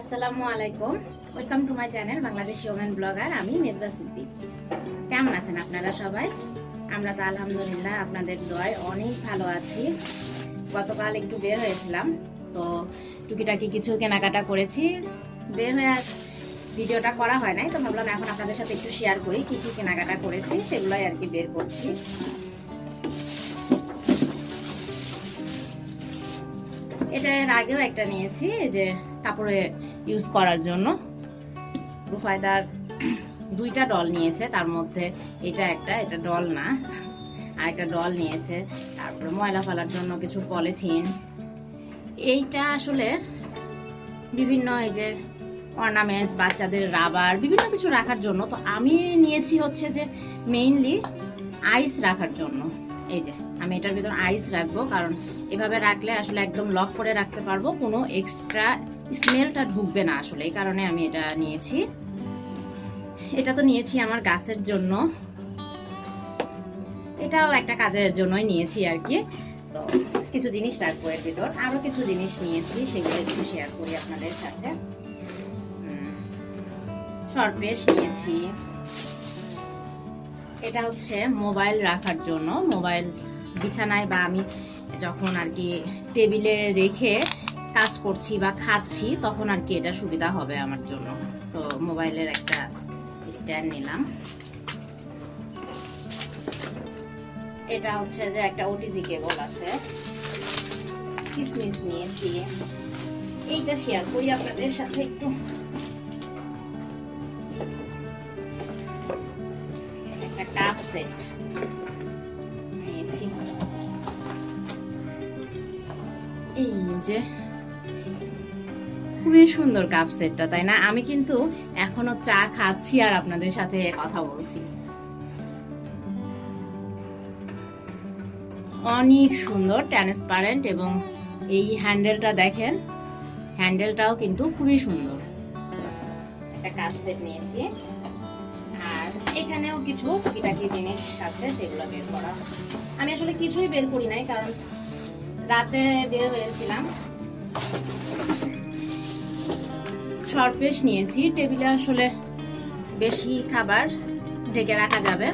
আসসালামু আলাইকুম। Welcome to my channel Bangladesh women blogger আমি মেজবা সিদ্দিক কেমন আছেন আপনারা সবাই? আমরা তো আলহামদুলিল্লাহ আপনাদের দয় অনেক ভালো আছি। গতকাল একটু বের হয়েছিলাম, তো টুকিটাকি কিছু কেনাকাটা করেছি। বের হয়ে ভিডিওটা করা হয় নাই, তো ভাবলাম এখন আপনাদের সাথে একটু শেয়ার করি, কি কি কেনাকাটা করেছি, সেগুলোই আর কি বের করছি। এটা এর আগেও একটা নিয়েছি যে কাপড়ে ইউজ করার জন্য। রুফায়দার দুইটা ডল নিয়েছে, তার মধ্যে এটা একটা, এটা ডল না, আর একটা ডল নিয়েছে। তারপরে ময়লা ফেলার জন্য কিছু পলিথিন এইটা আসলে বিভিন্ন এই যে অর্নামেন্টস বাচ্চাদের রাবার বিভিন্ন কিছু রাখার জন্য। তো আমি নিয়েছি হচ্ছে যে মেইনলি আইস রাখার জন্য। এই যে আমি এটার ভিতর আইস রাখব, কারণ এভাবে রাখলে আসলে একদম লক করে রাখতে পারব। কোনো এক্সট্রা স্মেলটা ঢুকবে না আসলে, এই কারণে আমি এটা নিয়েছি। এটা তো নিয়েছি আমার গাছের জন্য। এটাও একটা কাজের জন্যই নিয়েছি আর কি। তো কিছু জিনিস রাখব এর ভিতর। আরও কিছু জিনিস নিয়েছি, সেগুলো একটু শেয়ার করি আপনাদের সাথে। সরপেশ নিয়েছি। এটা হচ্ছে মোবাইল রাখার জন্য। মোবাইল বিছানায় বা আমি যখন আর কি টেবিলে রেখে কাজ করছি বা খাচ্ছি, তখন আর কি এটা সুবিধা হবে আমার জন্য। তো মোবাইলের একটা স্ট্যান্ড নিলাম। এটা হচ্ছে যে একটা ওটিজি কেবল আছে। কিসমিস নিয়েছি এইটা শেয়ার করি আপনাদের সাথে একটু। একটা কাপ সেট যে খুবই সুন্দর কাপ সেটটা তাই না? আমি কিন্তু এখনও চা খাচ্ছি আর আপনাদের সাথে কথা বলছি। অনেক সুন্দর ট্রান্সপারেন্ট এবং এই হ্যান্ডেলটা দেখেন হ্যান্ডেলটাও কিন্তু খুবই সুন্দর। একটা কাপ সেট নিয়েছি। আর এখানেও কিছু টুকিটাকি জিনিস আছে, সেগুলো বের করা। আমি আসলে কিছুই বের করি নাই, কারণ রাতে বের হয়েছিলাম। সরপেশ নিয়েছি। টেবিলে আসলে বেশি খাবার ঢেকে রাখা যাবে।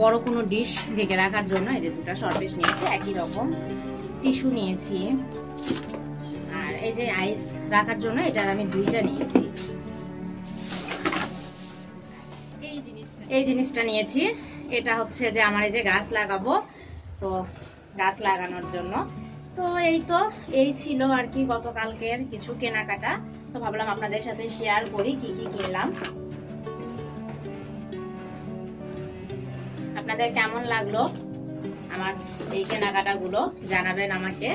বড় কোনো ডিশ ঢেকে রাখার জন্য এই যে দুটা সরপেশ নিয়েছি, একই রকম টিস্যু নিয়েছি। আর এই যে আইস রাখার জন্য এটার আমি দুইটা নিয়েছি। এই জিনিসটা নিয়েছি। এটা হচ্ছে যে আমার এই যে গাছ লাগাবো। তো গাছ লাগানোর জন্য। তো এই তো, এই ছিল আর কি গতকালকের কিছু কেনাকাটা। তো ভাবলাম আপনাদের সাথে শেয়ার করি কি কি কিনলাম। আপনাদের কেমন লাগল আমার এই কেনাকাটা গুলো জানাবেন আমাকে।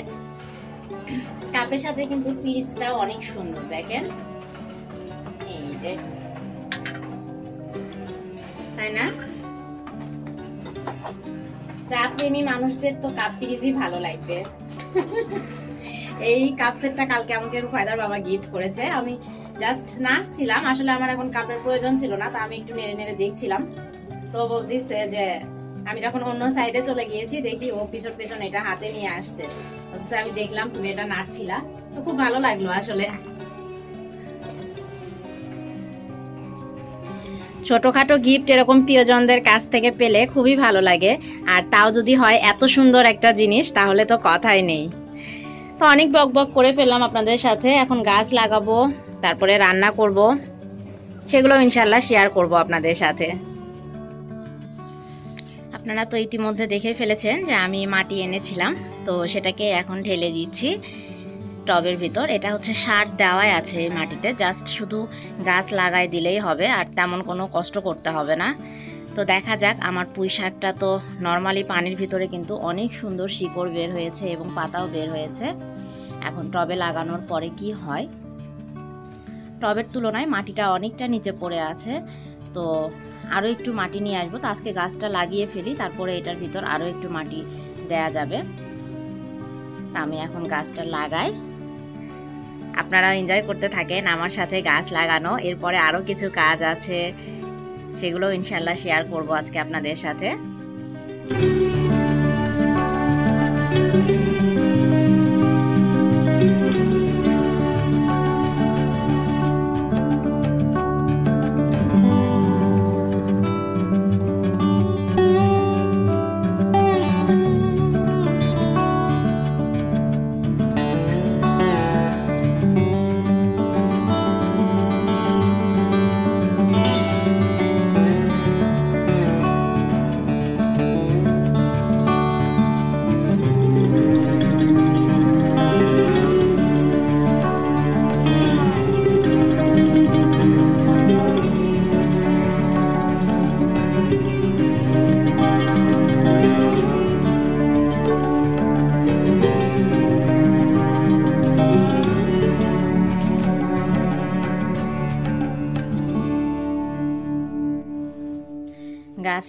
কাপের সাথে কিন্তু পিসটা অনেক সুন্দর, দেখেন। এই যে। তাই না? চা প্রেমী মানুষদের তো কাপ পিরিজই ভালো লাগবে। এই কাপ সেটটা কালকে আমাকে রুফায়দার বাবা গিফট করেছে। আমি জাস্ট নাচছিলাম আসলে আমার এখন কাপের প্রয়োজন ছিল না, তা আমি একটু নেড়ে নেড়ে দেখছিলাম। তো বলতেছে যে, আমি যখন অন্য সাইডে চলে গিয়েছি, দেখি ও পিছন পিছন এটা হাতে নিয়ে আসছে। আমি দেখলাম তুমি এটা নাচছিলা তো খুব ভালো লাগল আসলে। ছোটখাটো গিফট এরকম প্রিয়জনদের কাছ থেকে পেলে খুবই ভালো লাগে। আর তাও যদি হয় এত সুন্দর একটা জিনিস, তাহলে তো কথাই নেই। তো অনেক বক বক করে ফেললাম আপনাদের সাথে। এখন গাছ লাগাবো, তারপরে রান্না করব। সেগুলো ইনশাল্লাহ শেয়ার করব আপনাদের সাথে। আপনারা তো ইতিমধ্যে দেখে ফেলেছেন যে আমি মাটি এনেছিলাম, তো সেটাকে এখন ঢেলে দিচ্ছি। টবের ভিতর। এটা হচ্ছে সার দেওয়াই আছে মাটিতে। জাস্ট শুধু গাছ লাগাই দিলেই হবে, আর তেমন কোনো কষ্ট করতে হবে না। তো দেখা যাক, আমার পুঁই শাকটা তো নর্মালি পানির ভিতরে কিন্তু অনেক সুন্দর শিকড় বের হয়েছে এবং পাতাও বের হয়েছে। এখন টবে লাগানোর পরে কি হয়? টবের তুলনায় মাটিটা অনেকটা নিচে পড়ে আছে। তো আরও একটু মাটি নিয়ে আসব। তো আজকে গাছটা লাগিয়ে ফেলি, তারপরে এটার ভিতর আরও একটু মাটি দেয়া যাবে। আমি এখন গাছটা লাগাই। আপনারা এনজয় করতে থাকেন, আমার সাথে গাছ লাগানো, এরপরে আরও কিছু কাজ আছে, সেগুলো ইনশাল্লাহ শেয়ার করব আজকে আপনাদের সাথে।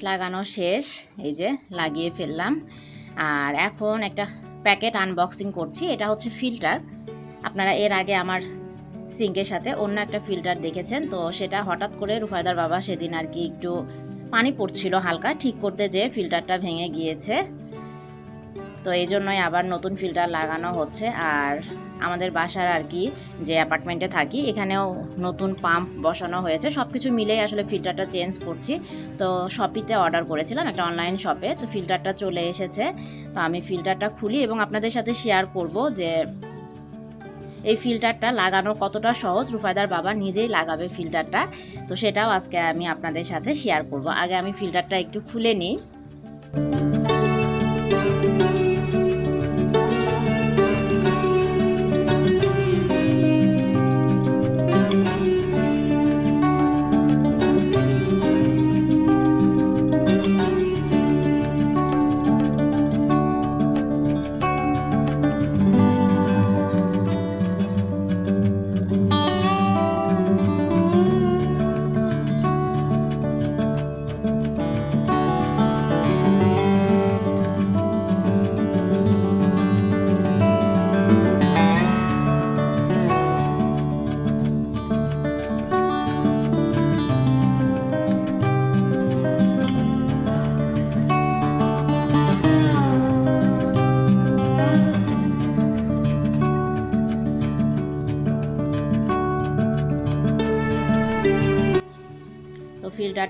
লাগানো শেষ, এই যে লাগিয়ে ফেললাম। আর এখন একটা প্যাকেট আনবক্সিং করছি, এটা হচ্ছে ফিল্টার আপনারা এর আগে আমার সিঙ্কের সাথে অন্য একটা ফিল্টার দেখেছেন, তো সেটা হঠাৎ করে রুফায়দার বাবা সেদিন আর কি একটু পানি পড়ছিল হালকা, ঠিক করতে যেয়ে ফিল্টারটা ভেঙে গিয়েছে। তো এই জন্যই আবার নতুন ফিল্টার লাগানো হচ্ছে, আর আমাদের বাসার আর কি যে অ্যাপার্টমেন্টে থাকি, এখানেও নতুন পাম্প বসানো হয়েছে। সব কিছু মিলেই আসলে ফিল্টারটা চেঞ্জ করছি। তো শপিতে অর্ডার করেছিলাম একটা অনলাইন শপে তো ফিল্টারটা চলে এসেছে। তো আমি ফিল্টারটা খুলি এবং আপনাদের সাথে শেয়ার করব যে এই ফিল্টারটা লাগানো কতটা সহজ। রুফায়দার বাবা নিজেই লাগাবে ফিল্টারটা তো সেটাও আজকে আমি আপনাদের সাথে শেয়ার করব। আগে আমি ফিল্টারটা একটু খুলে নিই।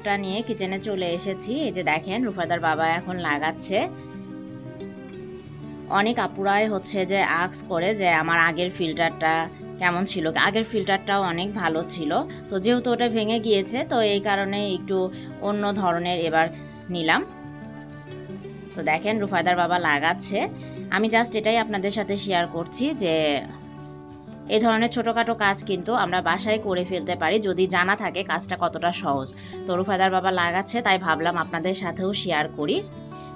ফিল্টারটা নিয়ে কিচেনে চলে এসেছি। এই যে দেখেন রুফাদার বাবা এখন লাগাচ্ছে। অনেক আপুরাই হচ্ছে যে আক্স করে যে আমার আগের ফিল্টারটা কেমন ছিল? আগের ফিল্টারটাও অনেক ভালো ছিল। তো যেহেতু ওটা ভেঙে গিয়েছে, তো এই কারণে একটু অন্য ধরনের এবার নিলাম। তো দেখেন রুফাদার বাবা লাগাচ্ছে। আমি জাস্ট এটাই আপনাদের সাথে শেয়ার করছি যে এই ধরনের ছোটোখাটো কাজ কিন্তু আমরা বাসায় করে ফেলতে পারি যদি জানা থাকে কাজটা কতটা সহজ। তরুফাদার বাবা লাগাচ্ছে, তাই ভাবলাম আপনাদের সাথেও শেয়ার করি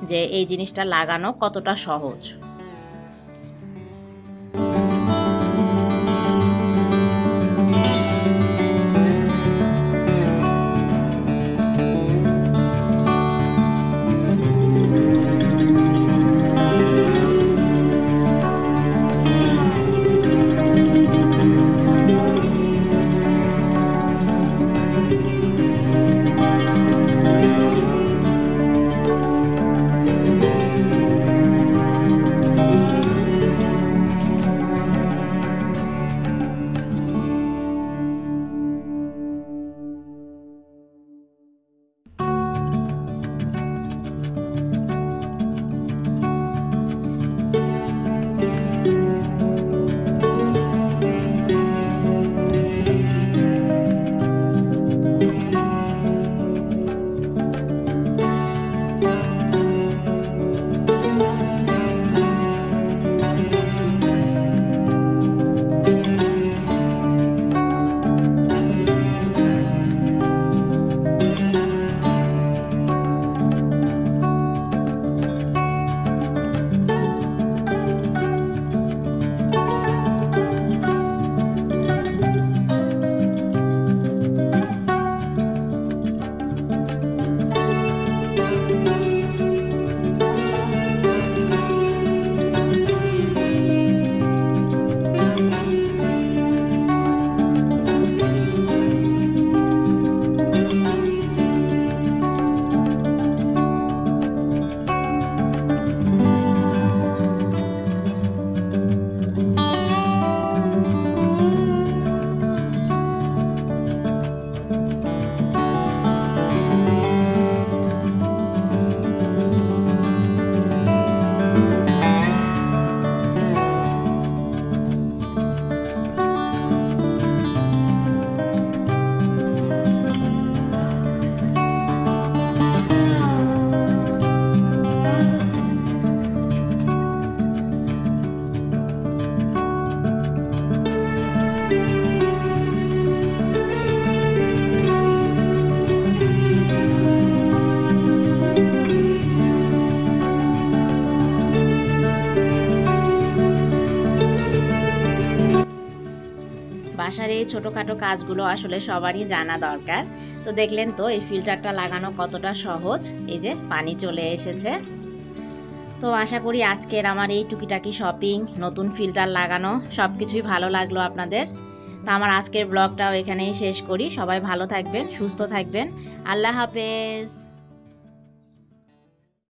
যে এই জিনিসটা লাগানো কতটা সহজ। ছোটোখাটো কাজগুলো আসলে সবারই জানা দরকার। তো দেখলেন তো, এই ফিল্টারটা লাগানো কতটা সহজ। এই যে পানি চলে এসেছে। তো আশা করি আজকের আমার এই টুকিটাকি শপিং নতুন ফিল্টার লাগানো সব কিছুই ভালো লাগল আপনাদের। তো আমার আজকের ব্লগটাও এখানেই শেষ করি। সবাই ভালো থাকবেন, সুস্থ থাকবেন। আল্লাহ হাফেজ।